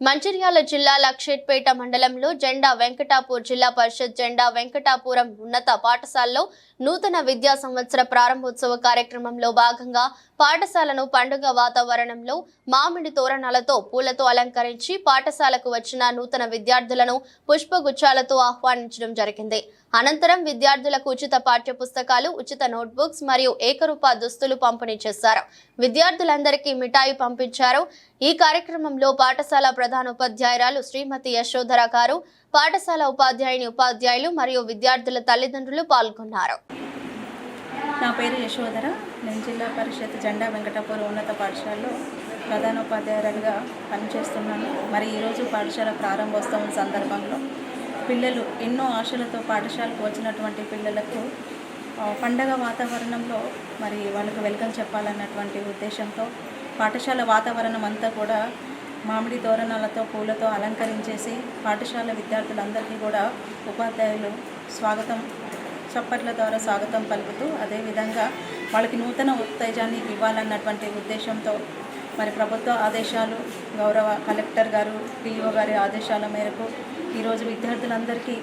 Mancherial జిల్లా లక్షేట్పేట మండలంలో జెండా వెంకటాపూర్ జిల్లా పరిషత్ జెండా వెంకటాపురం ఉన్నత పాఠశాలలో నూతన విద్యా సంవత్సర ప్రారంభోత్సవ కార్యక్రమంలో భాగంగా పాఠశాలను పండుగ వాతావరణంలో మామిడి తోరణాలతో పూలతో అలంకరించి పాఠశాలకు వచ్చిన నూతన విద్యార్థులను పుష్పగుచ్చాలతో ఆహ్వానించడం జరిగింది. అనంతరం విద్యార్థులకు ఉచిత పాఠ్య పుస్తకాలు ఉచిత నోట్బుక్స్ మరియు ఏకరూప దుస్తులు పంపిణీ చేశారు. విద్యార్థులందరికీ మిఠాయి పంపించారు. ఈ కార్యక్రమంలో పాఠశాల ప్రధానోపాధ్యాయురాలు శ్రీమతి యశోధర గారు పాఠశాల ఉపాధ్యాయుని ఉపాధ్యాయులు మరియు విద్యార్థుల తల్లిదండ్రులు పాల్గొన్నారు. నా పేరు యశోధర. నేను జిల్లా పరిషత్ జెండా వెంకటాపురం ఉన్నత పాఠశాలలో ప్రధానోపాధ్యాయురాలుగా పనిచేస్తున్నాను. మరి ఈరోజు పాఠశాల ప్రారంభోత్సవం సందర్భంలో పిల్లలు ఎన్నో ఆశలతో పాఠశాలకు వచ్చినటువంటి పిల్లలకు పండగ వాతావరణంలో మరి వాళ్ళకు వెల్కమ్ చెప్పాలన్నటువంటి ఉద్దేశంతో పాఠశాల వాతావరణం అంతా కూడా మామిడి తోరణాలతో పూలతో అలంకరించేసి పాఠశాల విద్యార్థులందరికీ కూడా ఉపాధ్యాయులు స్వాగతం చప్పట్ల ద్వారా స్వాగతం పలుకుతూ అదేవిధంగా వాళ్ళకి నూతన ఉత్తేజాన్ని ఇవ్వాలన్నటువంటి ఉద్దేశంతో మరి ప్రభుత్వ ఆదేశాలు గౌరవ కలెక్టర్ గారు పిఓ గారి ఆదేశాల మేరకు ఈరోజు విద్యార్థులందరికీ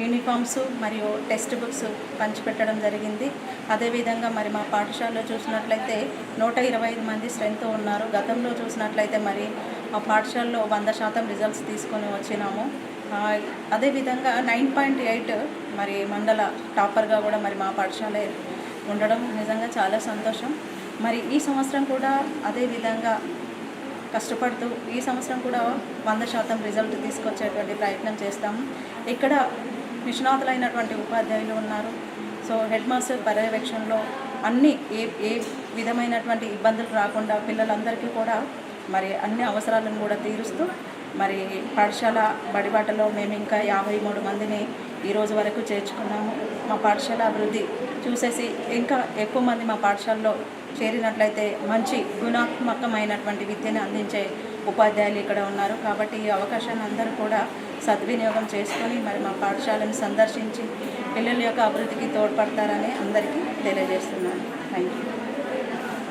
యూనిఫామ్స్ మరియు టెక్స్ట్ బుక్స్ పంచిపెట్టడం జరిగింది. అదేవిధంగా మరి మా పాఠశాలలో చూసినట్లయితే నూట ఇరవై ఐదు మంది స్ట్రెంత్ ఉన్నారు. గతంలో చూసినట్లయితే మరి మా పాఠశాలలో వంద శాతం రిజల్ట్స్ తీసుకొని వచ్చినాము. అదేవిధంగా నైన్ పాయింట్ ఎయిట్ మరి మండల టాపర్గా కూడా మరి మా పాఠశాల ఉండడం నిజంగా చాలా సంతోషం. మరి ఈ సంవత్సరం కూడా అదే విధంగా కష్టపడుతూ ఈ సంవత్సరం కూడా వంద శాతం రిజల్ట్ తీసుకొచ్చేటువంటి ప్రయత్నం చేస్తాము ఇక్కడ నిష్ణాతులైనటువంటి ఉపాధ్యాయులు ఉన్నారు. సో హెడ్ మాస్టర్ పర్యవేక్షణలో అన్ని ఏ ఏ విధమైనటువంటి ఇబ్బందులు రాకుండా పిల్లలందరికీ కూడా మరి అన్ని అవసరాలను కూడా తీరుస్తూ మరి పాఠశాల బడిబాటలో మేము ఇంకా యాభై మూడు మందిని ఈరోజు వరకు చేర్చుకున్నాము. మా పాఠశాల అభివృద్ధి చూసేసి ఇంకా ఎక్కువ మంది మా పాఠశాలలో చేరినట్లయితే మంచి గుణాత్మకమైనటువంటి విద్యను అందించే ఉపాధ్యాయులు ఇక్కడ ఉన్నారు. కాబట్టి ఈ అవకాశాన్ని అందరూ కూడా సద్వినియోగం చేసుకొని మరి మా పాఠశాలను సందర్శించి పిల్లల యొక్క అభివృద్ధికి తోడ్పడతారని అందరికీ తెలియజేస్తున్నాను. Thank you